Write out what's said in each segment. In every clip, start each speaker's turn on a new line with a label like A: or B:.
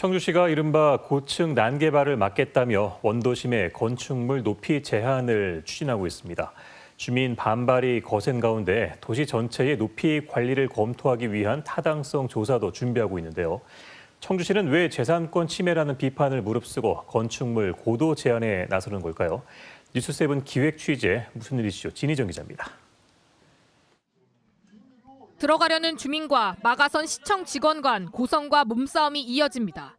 A: 청주시가 이른바 고층 난개발을 막겠다며 원도심의 건축물 높이 제한을 추진하고 있습니다. 주민 반발이 거센 가운데 도시 전체의 높이 관리를 검토하기 위한 타당성 조사도 준비하고 있는데요. 청주시는 왜 재산권 침해라는 비판을 무릅쓰고 건축물 고도 제한에 나서는 걸까요? 뉴스세븐 기획 취재 무슨 일이시죠? 진희정 기자입니다.
B: 들어가려는 주민과 마가선 시청 직원 간 고성과 몸싸움이 이어집니다.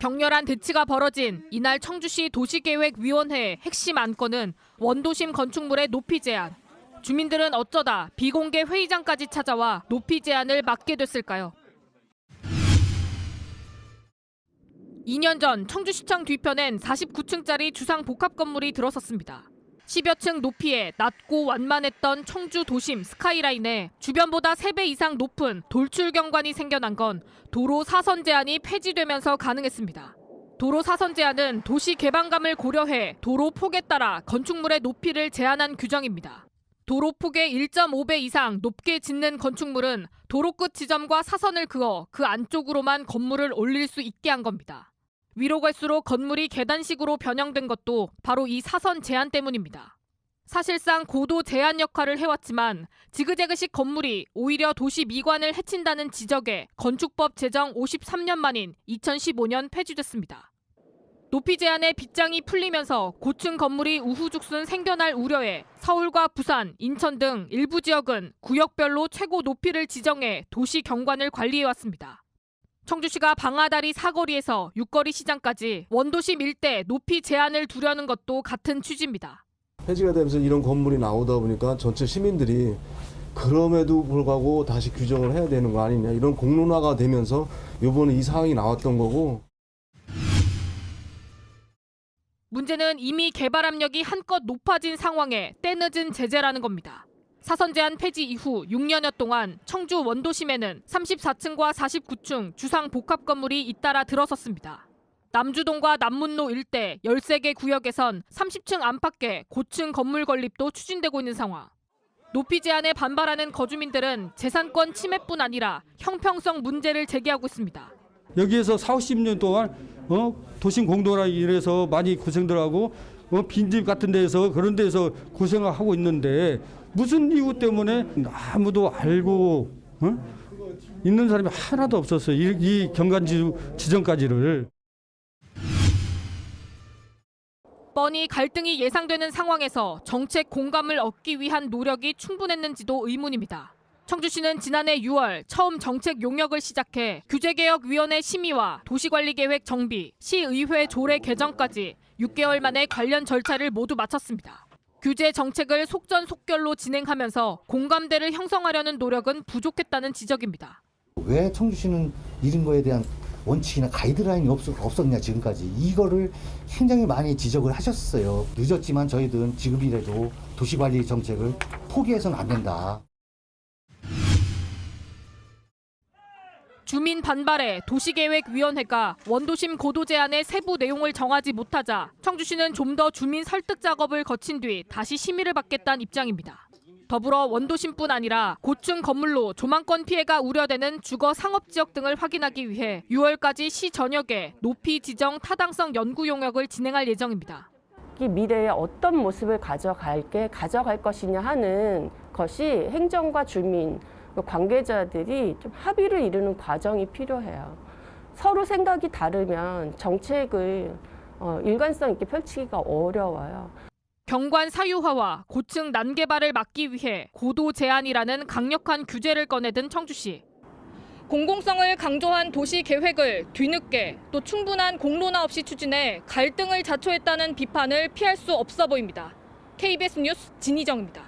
B: 격렬한 대치가 벌어진 이날 청주시 도시계획위원회 핵심 안건은 원도심 건축물의 높이 제한. 주민들은 어쩌다 비공개 회의장까지 찾아와 높이 제한을 막게 됐을까요? 2년 전 청주시청 뒤편엔 49층짜리 주상 복합 건물이 들어섰습니다. 10여 층 높이에 낮고 완만했던 청주 도심 스카이라인에 주변보다 3배 이상 높은 돌출 경관이 생겨난 건 도로 사선 제한이 폐지되면서 가능했습니다. 도로 사선 제한은 도시 개방감을 고려해 도로 폭에 따라 건축물의 높이를 제한한 규정입니다. 도로 폭의 1.5배 이상 높게 짓는 건축물은 도로 끝 지점과 사선을 그어 그 안쪽으로만 건물을 올릴 수 있게 한 겁니다. 위로 갈수록 건물이 계단식으로 변형된 것도 바로 이 사선 제한 때문입니다. 사실상 고도 제한 역할을 해왔지만 지그재그식 건물이 오히려 도시 미관을 해친다는 지적에 건축법 제정 53년 만인 2015년 폐지됐습니다. 높이 제한의 빗장이 풀리면서 고층 건물이 우후죽순 생겨날 우려에 서울과 부산, 인천 등 일부 지역은 구역별로 최고 높이를 지정해 도시 경관을 관리해왔습니다. 청주시가 방아다리 사거리에서 육거리 시장까지 원도심 일대 높이 제한을 두려는 것도 같은 취지입니다.
C: 폐지가 되면서 이런 건물이 나오다 보니까 전체 시민들이 그럼에도 불구하고 다시 규정을 해야 되는 거 아니냐 이런 공론화가 되면서 요번에 이 상황이 나왔던 거고
B: 문제는 이미 개발 압력이 한껏 높아진 상황에 때늦은 제재라는 겁니다. 사선 제한 폐지 이후 6년여 동안 청주 원도심에는 34층과 49층 주상 복합 건물이 잇따라 들어섰습니다. 남주동과 남문로 일대 13개 구역에선 30층 안팎의 고층 건물 건립도 추진되고 있는 상황. 높이 제한에 반발하는 거주민들은 재산권 침해뿐 아니라 형평성 문제를 제기하고 있습니다.
D: 여기에서 4, 50년 동안 어, 도심 공도라 이래서 많이 고생들 하고 어, 빈집 같은 데서 그런 데서 고생을 하고 있는데 무슨 이유 때문에 아무도 알고 어? 있는 사람이 하나도 없었어요. 이, 이 경관 지- 지정까지를.
B: 뻔히 갈등이 예상되는 상황에서 정책 공감을 얻기 위한 노력이 충분했는지도 의문입니다. 청주시는 지난해 6월 처음 정책 용역을 시작해 규제개혁위원회 심의와 도시관리계획 정비, 시의회 조례 개정까지 6개월 만에 관련 절차를 모두 마쳤습니다. 규제 정책을 속전속결로 진행하면서 공감대를 형성하려는 노력은 부족했다는 지적입니다.
E: 왜 청주시는 이런 거에 대한 원칙이나 가이드라인이 없, 없었냐 지금까지 이거를 굉장히 많이 지적을 하셨어요. 늦었지만 저희들은 지금이라도 도시관리 정책을 포기해서는 안 된다.
B: 주민 반발에 도시계획위원회가 원도심 고도 제한의 세부 내용을 정하지 못하자 청주시는 좀 더 주민 설득 작업을 거친 뒤 다시 심의를 받겠다는 입장입니다. 더불어 원도심뿐 아니라 고층 건물로 조망권 피해가 우려되는 주거 상업 지역 등을 확인하기 위해 6월까지 시 전역에 높이 지정 타당성 연구 용역을 진행할 예정입니다.
F: 이 미래에 어떤 모습을 가져갈 게 가져갈 것이냐 하는 것이 행정과 주민 그 관계자들이 좀 합의를 이루는 과정이 필요해요. 서로 생각이 다르면 정책을 어, 일관성 있게 펼치기가 어려워요.
B: 경관 사유화와 고층 난개발을 막기 위해 고도 제한이라는 강력한 규제를 꺼내든 청주시. 공공성을 강조한 도시 계획을 뒤늦게 또 충분한 공론화 없이 추진해 갈등을 자초했다는 비판을 피할 수 없어 보입니다. KBS 뉴스 진희정입니다.